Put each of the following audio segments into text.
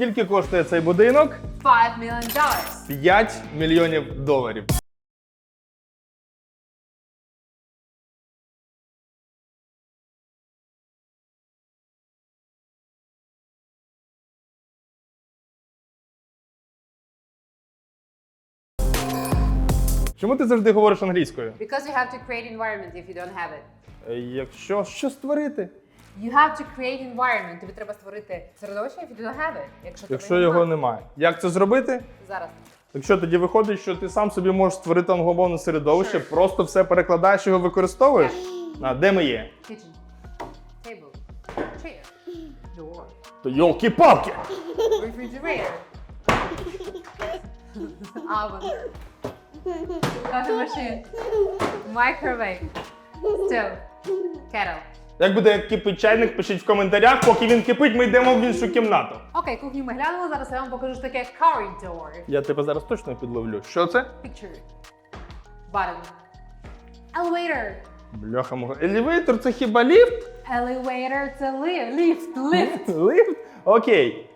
Скільки коштує цей будинок? Five million dollars. 5 мільйонів доларів. Чому ти завжди говориш англійською? Because you have to create environment if you don't have it. Е, Якщо що створити? You have to create environment. Тобі треба створити середовище, if you don't have it. Якщо, тебе Якщо його немає. немає. Як це зробити? Зараз. Якщо тоді виходить, що ти сам собі можеш створити англомовне середовище, Sure. просто все перекладаєш його використовуєш? А де ми є? Kitchen. Table. Chair. Door. То йолки-палки! Refrigerator. Oven. Coffee machine. Microwave. Stove. Kettle. Як буде кипить чайник, пишіть в коментарях. Поки він кипить, ми йдемо в іншу кімнату. Окей, кухню ми глянули. Зараз я вам покажу що таке corridor. Я тебе зараз точно підловлю. Що це? Picture. Bottom. Elevator. Бляха мого. Елевейтор це хіба ліфт? Elevator це ли- ліфт. Ліфт. Ліфт? Окей.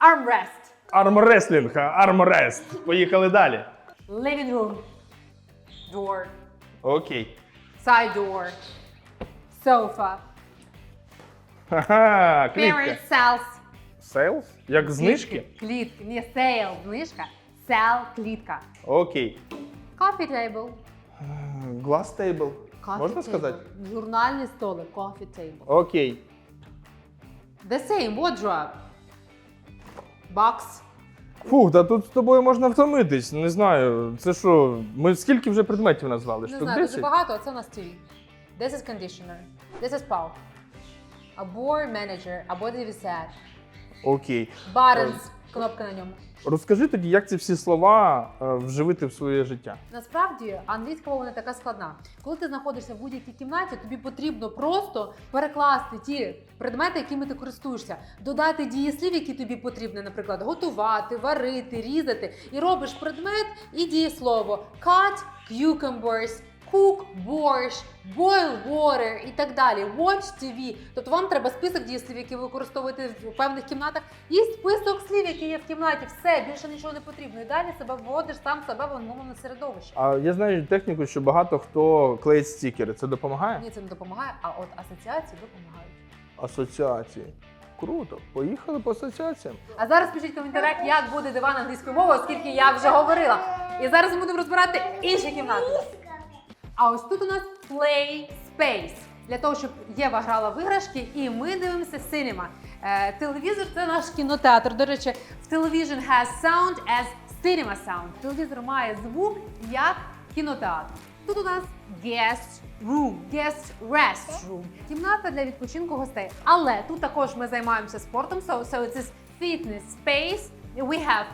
Armrest. Армреслінг, армрест. Поїхали далі. Living room. Door. Окей. Side door. Sofa. Ха-ха, клітка. Parent cells. Сейлс? Як знижки? Клітки. Не сейл, знижка. Sell, клітка. Окей. Coffee table. Глас тейбл. Coffee Можна table. сказати? Журнальний столик. Coffee table. Окей. The same. Wardrobe. Box. Фух, та тут з тобою можна втомитись. Не знаю. Це що? Ми скільки вже предметів назвали? Не Штук знаю, дуже 10? багато, а це у нас твій. This is conditioner. This is pulp. Або manager, або reset. Окей. Buttons. Кнопка на ньому. Розкажи тоді, як ці всі слова е, вживити в своє життя. Насправді англійська мова не така складна. Коли ти знаходишся в будь-якій кімнаті, тобі потрібно просто перекласти ті предмети, якими ти користуєшся, додати дієслів, які тобі потрібні, наприклад, готувати, варити, різати, і робиш предмет і дієслово cut cucumbers, cook борщ, boil water і так далі. Watch TV. Тобто вам треба список дієслів, які ви використовуєте в певних кімнатах, і список слів, які є в кімнаті. Все, більше нічого не потрібно. І далі себе вводиш сам себе в англомовне середовище. А я знаю техніку, що багато хто клеїть стікери. Це допомагає? Мені це не допомагає, а от асоціації допомагають. Асоціації. Круто. Поїхали по асоціаціям. А зараз пишіть в коментарях, як буде диван англійською мовою, оскільки я вже говорила. І зараз ми будемо розбирати інші кімнати. А ось тут у нас play space. Для того, щоб Єва грала в іграшки, і ми дивимося синема. Телевізор це наш кінотеатр. До речі, в television has sound as cinema sound. Телевізор має звук як кінотеатр. Тут у нас guest room, guest restroom. Кімната для відпочинку гостей. Але тут також ми займаємося спортом. So, so it is fitness space. We have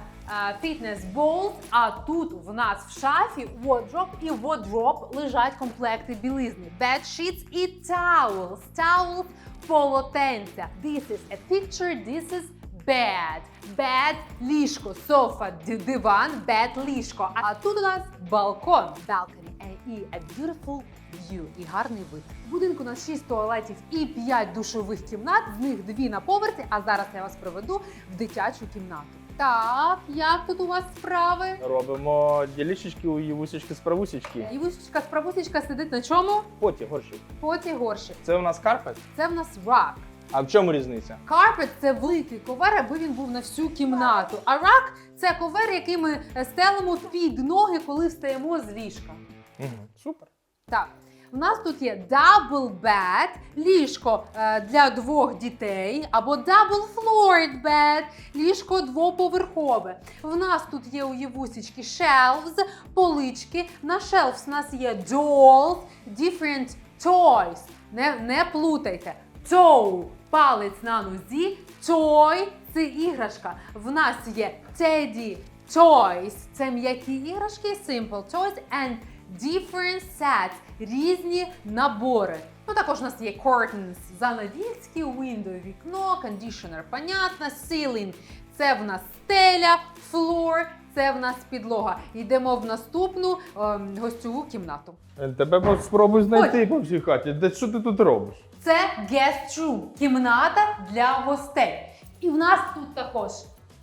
fitness balls, а тут в нас в шафі wardrobe і в wardrobe лежать комплекти білизни. Sheets і towels. Towels полотенця. This is a picture, this is bed. Bed – ліжко, софа, ди- диван, bed – ліжко. А тут у нас балкон. Balcony. Е, І a beautiful view. І гарний вид. В будинку у нас 6 туалетів і 5 душових кімнат, з них дві на поверсі, а зараз я вас проведу в дитячу кімнату. Так, як тут у вас справи? Робимо ділішечки у Євусічки з правусічки. Івусечка справусечка сидить на чому? Поті, горші. Поті горщик. Це у нас карпет? Це в нас рак. А в чому різниця? Карпет це великий ковер, аби він був на всю кімнату. А рак це ковер, який ми стелимо під ноги, коли встаємо з ліжка. Угу. Супер. Так, в нас тут є double bed, ліжко е, для двох дітей, або double floored bed, ліжко двоповерхове. В нас тут є у Євусічки shelves, полички. На shelves у нас є dolls, different toys. Не, не плутайте. Toe – палець на нозі, toy – це іграшка. В нас є teddy toys – це м'які іграшки, simple toys and different sets – різні набори. Ну, також у нас є curtains, занавіски, window – вікно, conditioner – понятно, ceiling – це в нас стеля, floor – це в нас підлога. Йдемо в наступну ем, гостьову кімнату. Е, Тебе спробуй знайти по всій хаті. Де що ти тут робиш? Це guest room – кімната для гостей. І в нас тут також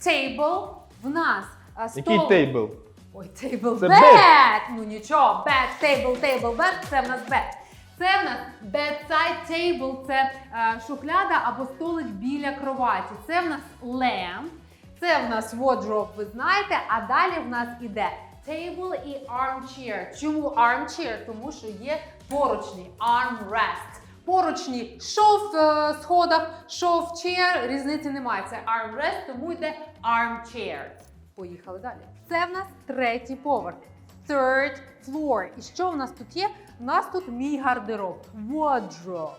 table, в нас а, стол. Який тейбл? Ой, table Це bed. Ну нічого, bed, table, table, bed, це в нас bed. Це в нас bedside table, це е, шухляда або столик біля кроваті. Це в нас lamp, це в нас wardrobe, ви знаєте, а далі в нас іде table і armchair. Чому armchair? Тому що є поручні armrest. Поручні що в е, сходах, що в chair, різниці немає. Це armrest, тому йде armchair. Поїхали далі. Це в нас третій поверх. Third floor. І що в нас тут є? У нас тут мій гардероб. Wardrobe.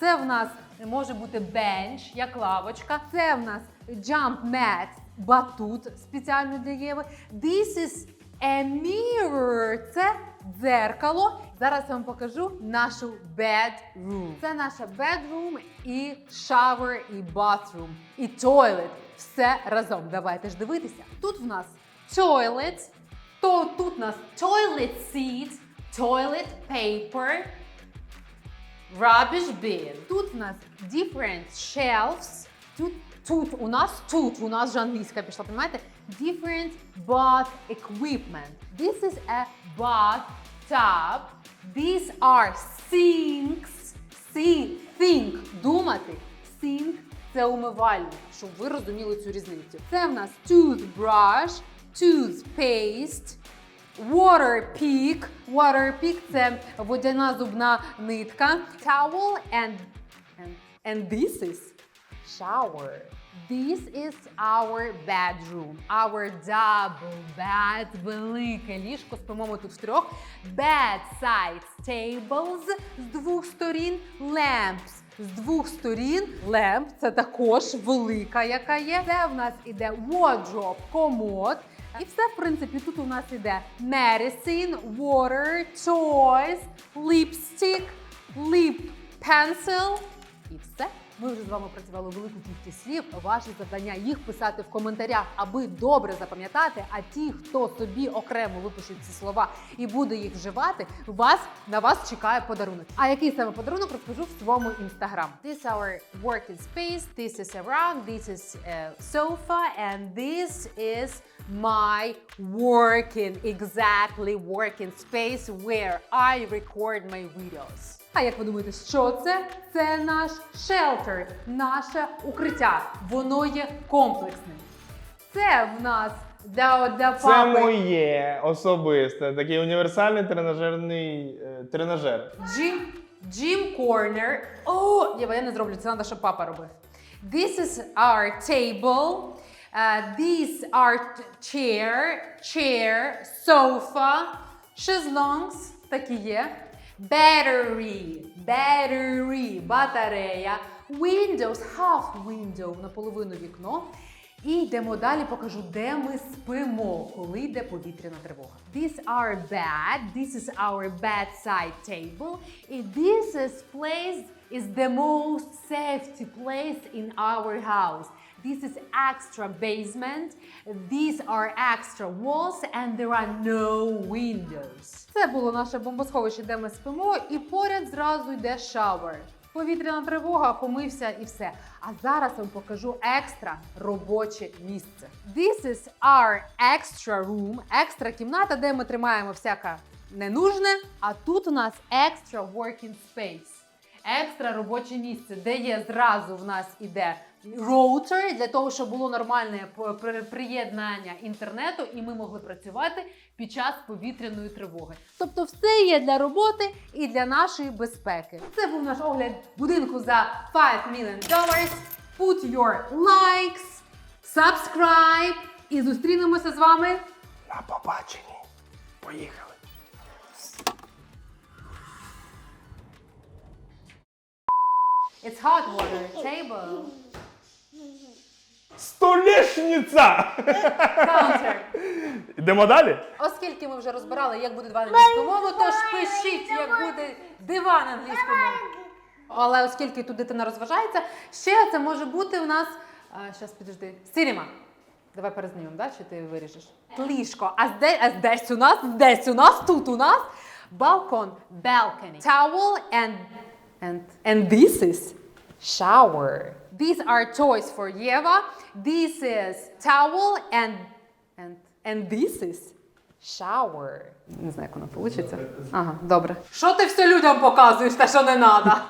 Це в нас може бути бенч, як лавочка. Це в нас jump mat, батут спеціально для Єви. This is a mirror. Це дзеркало. Зараз я вам покажу нашу bedroom. Це наша bedroom і shower, і bathroom, і toilet. Все разом. Давайте ж дивитися. Тут в нас toilet, то тут у нас toilet seat, toilet paper, rubbish bin. Тут в нас different shelves. Тут, тут у нас, тут у нас вже англійська пішла, розумієте? Different bath equipment. This is a bathtub. These are sinks. Sink, think, думати. Sink – Це умивальник, щоб ви розуміли цю різницю. Це в нас toothbrush, toothpaste, Water pick. Water pick – це водяна зубна нитка. Towel and, and, and this is shower. This is our bedroom. Our double bed. Велике ліжко. Спимо ми тут втрьох. Bedside tables з двох сторін. Lamps з двох сторін. Lamp – це також велика, яка є. Це в нас іде wardrobe, комод. І все, в принципі, тут у нас іде medicine, water, toys, lipstick, lip pencil і все. Ми вже з вами працювали велику кількість слів. Ваше завдання їх писати в коментарях, аби добре запам'ятати. А ті, хто собі окремо випишуть ці слова і буде їх вживати, вас на вас чекає подарунок. А який саме подарунок розкажу в своєму інстаграм. This is our working space. This is around. This is a sofa, and this is my working exactly working space where I record my videos. А як ви думаєте, що це? Це наш шелтер, наше укриття. Воно є комплексним. Це в нас для, для Це моє особисте, такий універсальний тренажерний е, тренажер. Gym, gym corner. О, Єва, я не зроблю, це треба, щоб папа робив. This is our table. Uh, these are chair, chair, sofa, шезлонгс, такі є. Battery, battery, батарея. Windows, half window, наполовину вікно. І йдемо далі, покажу, де ми спимо, коли йде повітряна тривога. These are bed, this is our bedside table. І this is place is the most safety place in our house. This is extra basement. These are extra walls and there are no windows. Це було наше бомбосховище, де ми спимо, і поряд зразу йде шавер. Повітряна тривога, помився і все. А зараз вам покажу екстра робоче місце. This is our extra room, екстра кімната, де ми тримаємо всяке ненужне. А тут у нас extra working space. Екстра робоче місце, де є зразу в нас іде роутер для того, щоб було нормальне приєднання інтернету, і ми могли працювати під час повітряної тривоги. Тобто, все є для роботи і для нашої безпеки. Це був наш огляд будинку за 5 million dollars. Put your likes, subscribe і зустрінемося з вами На побаченні. Поїхали. It's hot water table. Столішниця! Counter. Йдемо далі? Оскільки ми вже розбирали, як буде диван англійською мовою, тож пишіть, як буде диван англійською мовою. Але оскільки тут дитина розважається, ще це може бути у нас. Зараз підожди. Сіріма. Давай перезнімемо, да? чи ти виріжеш? Ліжко. А де, а десь у нас, десь у нас, тут у нас балкон, balcony. Towel and, and, and this is shower, These are toys for Єва. This is towel and, and, and this is shower. Не знаю, як воно вийде. Ага, добре. Що ти все людям показуєш, те, що не треба?